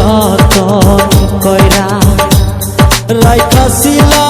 যত কইরা রাইখাছিলা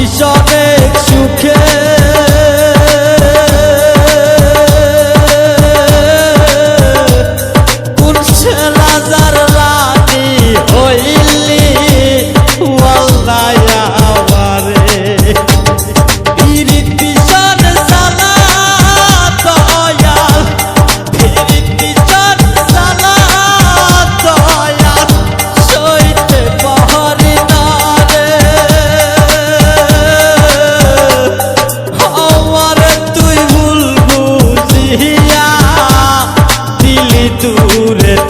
继续的想起。তুলে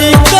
Nico.